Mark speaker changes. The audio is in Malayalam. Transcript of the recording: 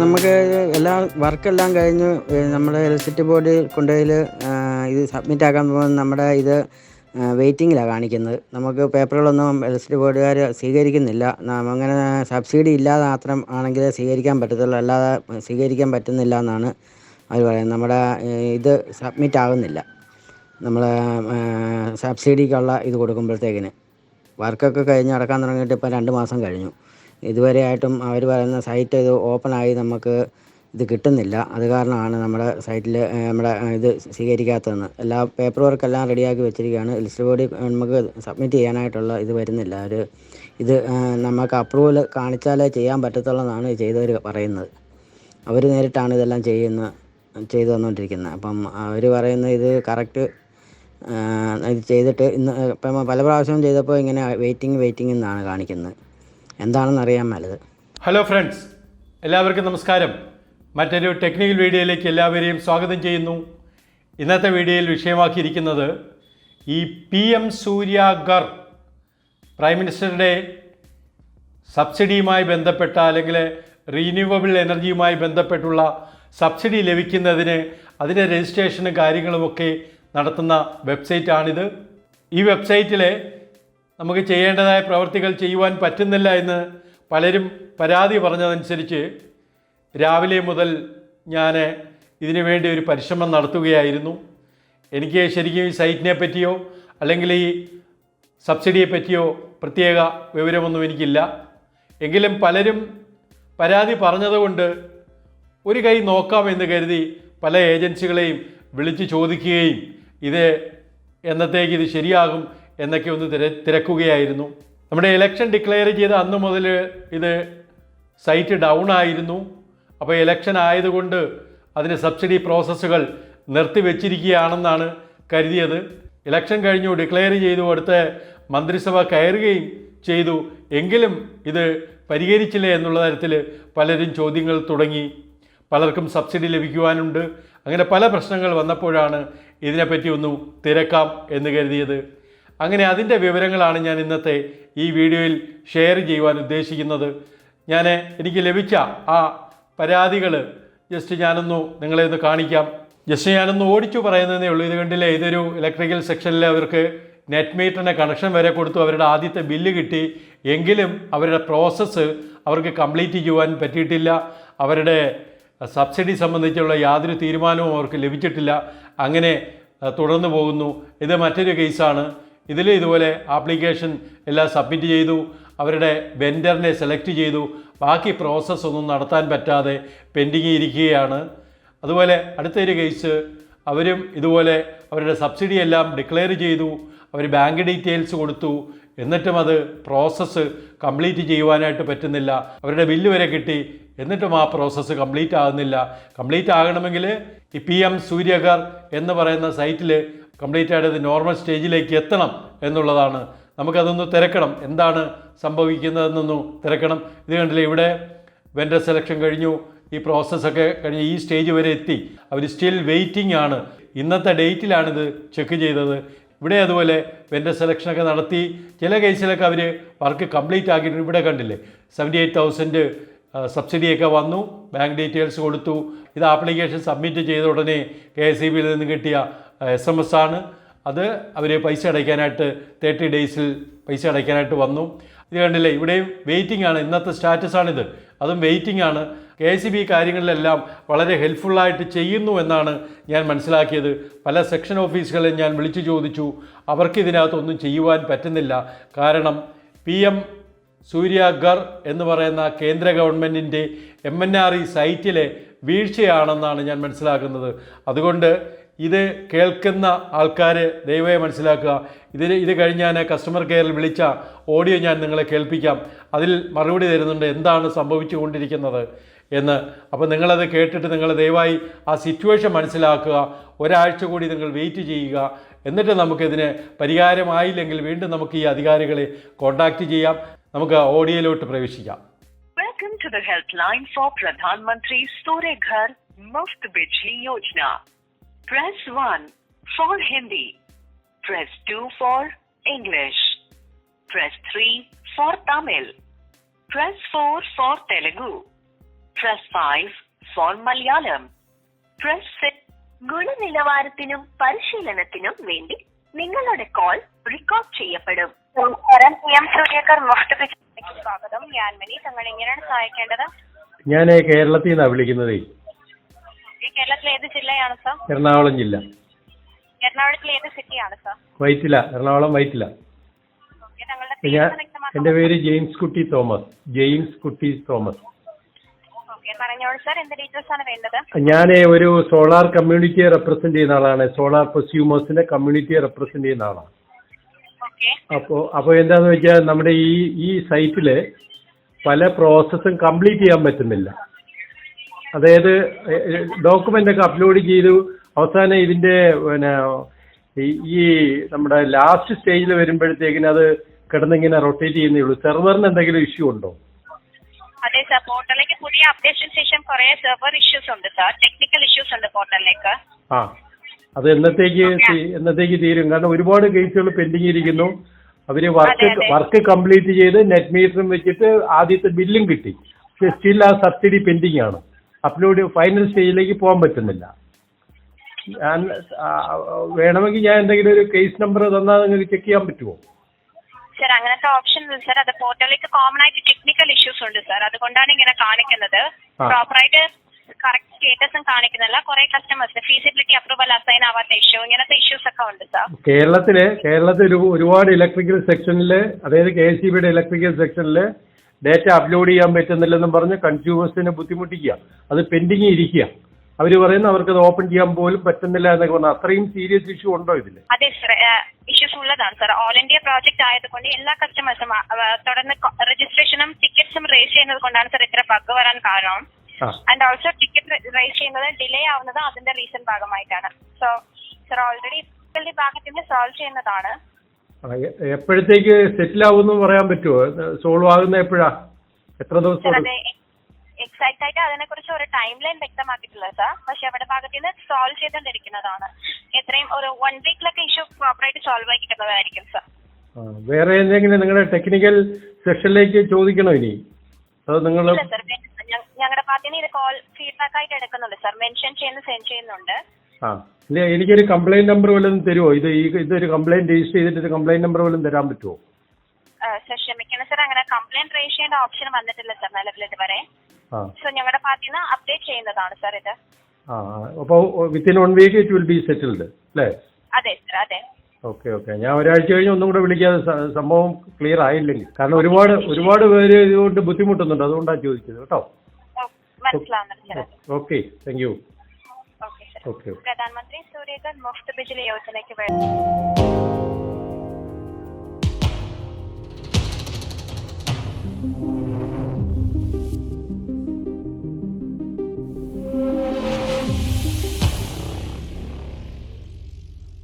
Speaker 1: നമുക്ക് എല്ലാ വർക്കെല്ലാം കഴിഞ്ഞ് നമ്മുടെ ഇലക്ട്രിസിറ്റി ബോർഡിൽ കൊണ്ടുപോയി ഇത് സബ്മിറ്റ് ആക്കാൻ പോകുന്ന നമ്മുടെ ഇത് വെയിറ്റിങ്ങിലാണ് കാണിക്കുന്നത്. നമുക്ക് പേപ്പറുകളൊന്നും ഇലക്ട്രിസിറ്റി ബോർഡുകാർ സ്വീകരിക്കുന്നില്ല. അങ്ങനെ സബ്സിഡി ഇല്ലാതെ മാത്രം ആണെങ്കിൽ സ്വീകരിക്കാൻ പറ്റത്തുള്ളൂ. അല്ലാതെ സ്വീകരിക്കാൻ പറ്റുന്നില്ല എന്നാണ് അവർ പറയുന്നത്. നമ്മുടെ ഇത് സബ്മിറ്റ് ആകുന്നില്ല നമ്മൾ സബ്സിഡിക്കുള്ള ഇത് കൊടുക്കുമ്പോഴത്തേക്കിന്. വർക്കൊക്കെ കഴിഞ്ഞ് അടക്കാൻ തുടങ്ങിയിട്ട് ഇപ്പം രണ്ട് മാസം കഴിഞ്ഞു. ഇതുവരെ ആയിട്ടും അവർ പറയുന്ന സൈറ്റ് ഇത് ആയി നമുക്ക് ഇത് കിട്ടുന്നില്ല. അത് കാരണമാണ് നമ്മുടെ സൈറ്റിൽ നമ്മുടെ ഇത് സ്വീകരിക്കാത്തതെന്ന്. എല്ലാ പേപ്പർ വർക്കെല്ലാം റെഡിയാക്കി വെച്ചിരിക്കുകയാണ്. ലിസ്റ്റ് ബോഡി നമുക്ക് സബ്മിറ്റ് ചെയ്യാനായിട്ടുള്ള ഇത് വരുന്നില്ല. ഒരു ഇത് നമുക്ക് അപ്രൂവൽ കാണിച്ചാലേ ചെയ്യാൻ പറ്റത്തുള്ളതാണ് ചെയ്തവർ പറയുന്നത്. അവർ നേരിട്ടാണ് ഇതെല്ലാം ചെയ്യുന്ന ചെയ്തു തന്നുകൊണ്ടിരിക്കുന്നത് അപ്പം അവർ പറയുന്നത് ഇത് കറക്റ്റ് ഇത് ചെയ്തിട്ട് ഇന്ന് ഇപ്പം പല പ്രാവശ്യം ചെയ്തപ്പോൾ ഇങ്ങനെ വെയിറ്റിംഗ് വെയിറ്റിംഗ് എന്നാണ് കാണിക്കുന്നത്. എന്താണെന്ന് അറിയാൻ മേലത്
Speaker 2: ഹലോ ഫ്രണ്ട്സ് എല്ലാവർക്കും നമസ്കാരം. മറ്റൊരു ടെക്നിക്കൽ വീഡിയോയിലേക്ക് എല്ലാവരെയും സ്വാഗതം ചെയ്യുന്നു. ഇന്നത്തെ വീഡിയോയിൽ വിഷയമാക്കിയിരിക്കുന്നത് ഈ പി എം സൂര്യാഗർ പ്രൈം മിനിസ്റ്ററുടെ സബ്സിഡിയുമായി ബന്ധപ്പെട്ട അല്ലെങ്കിൽ റീന്യൂവബിൾ എനർജിയുമായി ബന്ധപ്പെട്ടുള്ള സബ്സിഡി ലഭിക്കുന്നതിന് അതിന്റെ രജിസ്ട്രേഷനും കാര്യങ്ങളുമൊക്കെ നടത്തുന്ന വെബ്സൈറ്റാണിത് ഈ വെബ്സൈറ്റിൽ നമുക്ക് ചെയ്യേണ്ടതായ പ്രവർത്തികൾ ചെയ്യുവാൻ പറ്റുന്നില്ല എന്ന് പലരും പരാതി പറഞ്ഞതനുസരിച്ച് രാവിലെ മുതൽ ഞാൻ ഇതിനു വേണ്ടി ഒരു പരിശ്രമം നടത്തുകയായിരുന്നു. എനിക്ക് ശരിക്കും ഈ സൈറ്റിനെ പറ്റിയോ അല്ലെങ്കിൽ ഈ സബ്സിഡിയെ പറ്റിയോ പ്രത്യേക വിവരമൊന്നും എനിക്കില്ല. എങ്കിലും പലരും പരാതി പറഞ്ഞതുകൊണ്ട് ഒരു കൈ നോക്കാമെന്ന് കരുതി പല ഏജൻസികളെയും വിളിച്ച് ചോദിക്കുകയും ഇത് എന്നത്തേക്ക് ഇത് ശരിയാകും എന്നൊക്കെ ഒന്ന് തിര തിരക്കുകയായിരുന്നു. നമ്മുടെ ഇലക്ഷൻ ഡിക്ലെയർ ചെയ്ത അന്ന് മുതൽ ഇത് സൈറ്റ് ഡൗൺ ആയിരുന്നു. അപ്പോൾ ഇലക്ഷൻ ആയതുകൊണ്ട് അതിന് സബ്സിഡി പ്രോസസ്സുകൾ നിർത്തിവെച്ചിരിക്കുകയാണെന്നാണ് കരുതിയത്. ഇലക്ഷൻ കഴിഞ്ഞു ഡിക്ലെയർ ചെയ്തു അടുത്ത മന്ത്രിസഭ കയറുകയും ചെയ്തു. എങ്കിലും ഇത് പരിഹരിച്ചില്ലേ എന്നുള്ള തരത്തിൽ പലരും ചോദ്യങ്ങൾ തുടങ്ങി. പലർക്കും സബ്സിഡി ലഭിക്കുവാനുണ്ട്. അങ്ങനെ പല പ്രശ്നങ്ങൾ വന്നപ്പോഴാണ് ഇതിനെപ്പറ്റി ഒന്ന് തിരക്കാം എന്ന് കരുതിയത്. അങ്ങനെ അതിന്റെ വിവരങ്ങളാണ് ഞാൻ ഇന്നത്തെ ഈ വീഡിയോയിൽ ഷെയർ ചെയ്യുവാൻ ഉദ്ദേശിക്കുന്നത്. ഞാൻ എനിക്ക് ലഭിച്ച ആ പരാതികൾ ജസ്റ്റ് ഞാനൊന്ന് നിങ്ങളെ ഒന്ന് കാണിക്കാം. ജസ്റ്റ് ഞാനൊന്ന് ഓടിച്ചു പറയുന്നതേ ഉള്ളൂ. ഇത് കണ്ടില്ലേ? ഇതൊരു ഇലക്ട്രിക്കൽ സെക്ഷനിൽ അവർക്ക് നെറ്റ് മീറ്ററിന് കണക്ഷൻ വരെ കൊടുത്തു. അവരുടെ ആദ്യത്തെ ബില്ല് കിട്ടി. എങ്കിലും അവരുടെ പ്രോസസ്സ് അവർക്ക് കംപ്ലീറ്റ് ചെയ്യുവാൻ പറ്റിയിട്ടില്ല. അവരുടെ സബ്സിഡി സംബന്ധിച്ചുള്ള യാതൊരു തീരുമാനവും അവർക്ക് ലഭിച്ചിട്ടില്ല. അങ്ങനെ തുടർന്നു പോകുന്നു. ഇത് മറ്റൊരു കേസാണ് ഇതിൽ ഇതുപോലെ ആപ്ലിക്കേഷൻ എല്ലാം സബ്മിറ്റ് ചെയ്തു അവരുടെ വെൻഡറിനെ സെലക്ട് ചെയ്തു. ബാക്കി പ്രോസസ്സ് ഒന്നും നടത്താൻ പറ്റാതെ പെൻഡിങ് ഇരിക്കുകയാണ്. അതുപോലെ അടുത്തൊരു കേസ് അവരും ഇതുപോലെ അവരുടെ സബ്സിഡി എല്ലാം ഡിക്ലെയർ ചെയ്തു അവർ ബാങ്ക് ഡീറ്റെയിൽസ് കൊടുത്തു. എന്നിട്ടും അത് പ്രോസസ്സ് കംപ്ലീറ്റ് ചെയ്യുവാനായിട്ട് പറ്റുന്നില്ല. അവരുടെ ബില്ല് വരെ കിട്ടി. എന്നിട്ടും ആ പ്രോസസ്സ് കംപ്ലീറ്റ് ആകുന്നില്ല. കംപ്ലീറ്റ് ആകണമെങ്കിൽ ഈ പി എം സൂര്യകർ എന്ന് പറയുന്ന സൈറ്റിൽ കംപ്ലീറ്റ് ആയിട്ട് നോർമൽ സ്റ്റേജിലേക്ക് എത്തണം എന്നുള്ളതാണ്. നമുക്കതൊന്ന് തിരക്കണം. എന്താണ് സംഭവിക്കുന്നതെന്നൊന്ന് തിരക്കണം. ഇത് കണ്ടില്ലേ ഇവിടെ വെൻഡർ സെലക്ഷൻ കഴിഞ്ഞു. ഈ പ്രോസസ്സൊക്കെ കഴിഞ്ഞ് ഈ സ്റ്റേജ് വരെ എത്തി. അവർ സ്റ്റിൽ വെയിറ്റിംഗ് ആണ്. ഇന്നത്തെ ഡേറ്റിലാണിത് ചെക്ക് ചെയ്തത്. ഇവിടെ അതുപോലെ വെൻഡർ സെലക്ഷനൊക്കെ നടത്തി. ചില കേസിലൊക്കെ അവർ വർക്ക് കംപ്ലീറ്റ് ആക്കിയിട്ട് ഇവിടെ കണ്ടില്ലേ സെവന്റി എയ്റ്റ് തൗസൻഡ് സബ്സിഡിയൊക്കെ വന്നു. ബാങ്ക് ഡീറ്റെയിൽസ് കൊടുത്തു. ഇത് ആപ്ലിക്കേഷൻ സബ്മിറ്റ് ചെയ്ത ഉടനെ കെ എസ് ഇ ബിയിൽ നിന്ന് കിട്ടിയ എസ് എം എസ് ആണ്. അത് അവർ പൈസ അടയ്ക്കാനായിട്ട് തേർട്ടി ഡേയ്സിൽ പൈസ അടയ്ക്കാനായിട്ട് വന്നു. ഇത് കണ്ടില്ലേ ഇവിടെയും വെയിറ്റിംഗ് ആണ്. ഇന്നത്തെ സ്റ്റാറ്റസ് ആണിത്. അതും വെയിറ്റിംഗ് ആണ്. കെ സി ബി കാര്യങ്ങളിലെല്ലാം വളരെ ഹെൽപ്ഫുള്ളായിട്ട് ചെയ്യുന്നു എന്നാണ് ഞാൻ മനസ്സിലാക്കിയത്. പല സെക്ഷൻ ഓഫീസുകളെ ഞാൻ വിളിച്ചു ചോദിച്ചു. അവർക്ക് ഇതിനകത്തൊന്നും ചെയ്യുവാൻ പറ്റുന്നില്ല. കാരണം പി എം സൂര്യാഗർ എന്ന് പറയുന്ന കേന്ദ്ര ഗവൺമെന്റിന്റെ എം എൻ ആർ ഇ സൈറ്റിലെ വീഴ്ചയാണെന്നാണ് ഞാൻ മനസ്സിലാക്കുന്നത്. അതുകൊണ്ട് ഇത് കേൾക്കുന്ന ആൾക്കാർ ദയവായി മനസ്സിലാക്കുക. ഇതിന് ഇത് കഴിഞ്ഞ് ഞാൻ കസ്റ്റമർ കെയറിൽ വിളിച്ച ഓഡിയോ ഞാൻ നിങ്ങളെ കേൾപ്പിക്കാം. അതിൽ മറുപടി തരുന്നുണ്ട് എന്താണ് സംഭവിച്ചുകൊണ്ടിരിക്കുന്നത് എന്ന്. അപ്പോൾ നിങ്ങളത് കേട്ടിട്ട് നിങ്ങൾ ദയവായി ആ സിറ്റുവേഷൻ മനസ്സിലാക്കുക. ഒരാഴ്ച കൂടി നിങ്ങൾ വെയിറ്റ് ചെയ്യുക. എന്നിട്ട് നമുക്കിതിന് പരിഹാരമായില്ലെങ്കിൽ വീണ്ടും നമുക്ക് ഈ അധികാരികളെ കോൺടാക്റ്റ് ചെയ്യാം. നമുക്ക് ഓഡിയോയിലോട്ട് പ്രവേശിക്കാം.
Speaker 3: Welcome to the helpline line for Pradhan Mantri Muft Bijli Yojana. Press 1 for Hindi. Press 2 for English. Press 3 for Tamil. Press 4 for Telugu. Press 5 for Malayalam. Press 6. ഗുണനിലവാരത്തിനും പരിശീലനത്തിനും വേണ്ടി നിങ്ങളുടെ കോൾ റെക്കോർഡ് ചെയ്യപ്പെടും നമസ്കാരം പി എം സൂര്യക്കർ സ്വാഗതം ഞാൻ മനി തങ്ങൾ എങ്ങനെയാണ് സഹായിക്കേണ്ടത്
Speaker 4: ഞാൻ കേരളത്തിൽ നിന്നാണ് വിളിക്കുന്നതേ
Speaker 3: കേരളത്തിലെ ഏത് ജില്ലയാണ് സർ?
Speaker 4: എറണാകുളം ജില്ല.
Speaker 3: എറണാകുളത്തിലെ ഏത് സിറ്റിയാണ് സർ?
Speaker 4: വൈറ്റില എറണാകുളം വൈറ്റില.
Speaker 3: ഓക്കെ
Speaker 4: ഞാൻ
Speaker 3: പേര് വ്യക്തമാക്കാം
Speaker 4: എന്റെ പേര് James Kutty Thomas. James Kutty Thomas.
Speaker 3: Okay പറഞ്ഞോളൂ സർ എന്ത് ഡീറ്റെയിൽസ് ആണ് വേണ്ടത്?
Speaker 4: ഞാൻ ഒരു സോളാർ കമ്മ്യൂണിറ്റിയെ റെപ്രസെന്റ് ചെയ്യുന്ന ആളാണ്. സോളാർ പ്രൊസ്യൂമേഴ്സിന്റെ കമ്മ്യൂണിറ്റിയെ റെപ്രസെന്റ് ചെയ്യുന്ന ആളാണ്.
Speaker 3: ഓക്കെ.
Speaker 4: അപ്പോൾ അപ്പോൾ എന്താണെന്ന് വെച്ചാൽ നമ്മുടെ ഈ ഈ സൈറ്റിൽ പല പ്രോസസ്സും കംപ്ലീറ്റ് ചെയ്യാൻ പറ്റുന്നില്ല. അതായത് ഡോക്യുമെന്റ് ഒക്കെ അപ്ലോഡ് ചെയ്തു. അവസാനം ഇതിന്റെ പിന്നെ ഈ- നമ്മുടെ ലാസ്റ്റ് സ്റ്റേജിൽ വരുമ്പോഴത്തേക്കിന് അത് കിടന്നിങ്ങനെ റൊട്ടേറ്റ് ചെയ്യുന്നേ ഉള്ളൂ. സെർവറിന് എന്തെങ്കിലും ഇഷ്യൂ ഉണ്ടോ?
Speaker 3: അതെ സാർ പോർട്ടലിലേക്ക് പുതിയ അപ്ഡേഷൻ ശേഷം കുറെ സെർവർ ഇഷ്യൂസ് ഉണ്ട് സാർ. ടെക്നിക്കൽ ഇഷ്യൂസ് ഉണ്ട് പോർട്ടലിലേക്ക്.
Speaker 4: ആ അത് എന്നത്തേക്ക് എന്നത്തേക്ക് തീരും? കാരണം ഒരുപാട് കേസുകൾ പെൻഡിങ് ഇരിക്കുന്നു അവർ വർക്ക്. വർക്ക് കംപ്ലീറ്റ് ചെയ്ത് നെറ്റ് മീറ്ററും വെച്ചിട്ട് ആദ്യത്തെ ബില്ലും കിട്ടി. പക്ഷെ സ്റ്റിൽ ആ സബ്സിഡി പെൻഡിങ് ആണ്. അപ്ലോഡ് ഫൈനൽ സ്റ്റേജിലേക്ക് പോകാൻ പറ്റുന്നില്ല. ഞാൻ വേണമെങ്കിൽ ഞാൻ എന്തെങ്കിലും ഒരു കേസ് നമ്പർ തന്നാൽ നിങ്ങൾക്ക് ചെക്ക് ചെയ്യാൻ പറ്റുമോ
Speaker 3: സർ അങ്ങനത്തെ ഓപ്ഷൻ സർ അത് പോർട്ടലിലേക്ക് കോമൺ ആയിട്ട് ടെക്നിക്കൽ ഇഷ്യൂസ് ഉണ്ട് സർ അതുകൊണ്ടാണ് ഇങ്ങനെ കാണിക്കുന്നത്. പ്രോപ്പറായിട്ട് കറക്റ്റ് സ്റ്റേറ്റസും കാണിക്കുന്നില്ല കുറെ കസ്റ്റമേഴ്സ് ഫീസിബിലിറ്റി അപ്രൂവൽ അസൈൻ ആവാത്ത ഇഷ്യൂ ഇങ്ങനത്തെ ഇഷ്യൂസ് ഒക്കെ ഉണ്ട് സർ
Speaker 4: കേരളത്തിലെ കേരളത്തിൽ ഒരു- ഒരുപാട് ഇലക്ട്രിക്കൽ സെക്ഷനിൽ അതായത് കെ എസ് ഇ ബിയുടെ ഇലക്ട്രിക്കൽ സെക്ഷനിൽ ഡേറ്റ അപ്ലോഡ് ചെയ്യാൻ പറ്റുന്നില്ലെന്നും പറഞ്ഞ് കൺസ്യൂമേഴ്സിനെ ബുദ്ധിമുട്ടിക്കുക. അത് പെൻഡിങ് ഇരിക്കുക. അവർ പറയുന്ന അവർക്ക് അത് ഓപ്പൺ ചെയ്യാൻ പോലും പറ്റുന്നില്ല എന്നൊക്കെ പറഞ്ഞു അത്രയും സീരിയസ് ഇഷ്യൂ ഉണ്ടോ ഇതിൽ
Speaker 3: അതെ സർ ഇഷ്യൂസ് ഉള്ളതാണ് സർ ഓൾ ഇന്ത്യ പ്രോജക്റ്റ് ആയതുകൊണ്ട് എല്ലാ കസ്റ്റമേഴ്സും തുടർന്ന് രജിസ്ട്രേഷനും ടിക്കറ്റ്സും റേസ് ചെയ്യുന്നത് കൊണ്ടാണ് സർ ഇത്ര ബഗ് വരാൻ കാരണം. ആൻഡ് ഓൾസോ ടിക്കറ്റ് റേസ് ചെയ്യുന്നത് ഡിലേ ആവുന്നത് അതിന്റെ റീസൺ ഭാഗമായിട്ടാണ്. സോ സർ ഓൾറെഡി ഭാഗത്തിന് സോൾവ് ചെയ്യുന്നതാണ്.
Speaker 4: ആ, എപ്പോഴത്തേക്ക് സെറ്റിൽ ആവുമെന്ന് പറയാൻ പറ്റുമോ സോൾവ് ആകുന്ന എപ്പോഴാ? എത്ര ദിവസം?
Speaker 3: എക്സാക്ട് ആയിട്ട് അതിനെക്കുറിച്ച് ഒരു ടൈം ലൈൻ വ്യക്തമാക്കിയിട്ടില്ല സാർ പക്ഷെ അവിടെ ഭാഗത്ത് നിന്ന് സോൾവ് ചെയ്തുകൊണ്ടിരിക്കുന്നതാണ്. എത്രയും ഒരു വൺ വീക്കിലൊക്കെ ഇഷ്യൂ പ്രോപ്പറായിട്ട് സോൾവ് ആയി കിട്ടുന്നതായിരിക്കും സാർ
Speaker 4: വേറെ എന്തെങ്കിലും നിങ്ങളുടെ ടെക്നിക്കൽ സെക്ഷനിലേക്ക് ചോദിക്കണോ ഇനി? അത് നിങ്ങൾ
Speaker 3: ഞങ്ങളുടെ ഭാഗത്ത് നിന്ന് ഇത് കോൾ ഫീഡ്ബാക്ക് ആയിട്ട് എടുക്കുന്നുണ്ട് സാർ മെൻഷൻ ചെയ്യുന്ന സെൻഡ് ചെയ്യുന്നുണ്ട്.
Speaker 4: ആ. ഇല്ല എനിക്കൊരു കംപ്ലൈന്റ് നമ്പർ വല്ലതും തരുമോ ഇത് ഈ ഇതൊരു കംപ്ലൈന്റ് രജിസ്റ്റർ ചെയ്തിട്ട് ഒരു കംപ്ലൈന്റ് നമ്പർ വല്ലതും തരാൻ പറ്റുമോ
Speaker 3: സർ ക്ഷമിക്കണം സർ അങ്ങനെ കംപ്ലൈന്റ് റേസ് ചെയ്യേണ്ട ഓപ്ഷൻ വന്നിട്ടില്ല സർ നിലവിൽ ഇതുവരെ.
Speaker 4: ആ.
Speaker 3: സോ ഞങ്ങളുടെ പാർട്ടിയിൽ നിന്ന് അപ്ഡേറ്റ് ചെയ്യുന്നതാണ് സർ ഇത്.
Speaker 4: ആ അപ്പോൾ within one week it will be settled അല്ലേ?
Speaker 3: അതെ സർ അതെ.
Speaker 4: Okay okay. ഞാൻ ഒരാഴ്ച കഴിഞ്ഞ് ഒന്നും കൂടെ വിളിക്കാതെ സ- സംഭവം ക്ലിയർ ആയില്ലെങ്കിൽ. കാരണം ഒരുപാട് ഒരുപാട് പേര് ഇതുകൊണ്ട് ബുദ്ധിമുട്ടുന്നുണ്ട്. അതുകൊണ്ടാണ് ചോദിച്ചത് കേട്ടോ?
Speaker 3: മനസ്സിലാവുന്നുണ്ട് sir
Speaker 4: okay. Thank you
Speaker 3: okay sir
Speaker 4: okay
Speaker 3: Pradhan Mantri Surya Ghar Muft Bijli യോജനയ്ക്ക് വേണ്ടി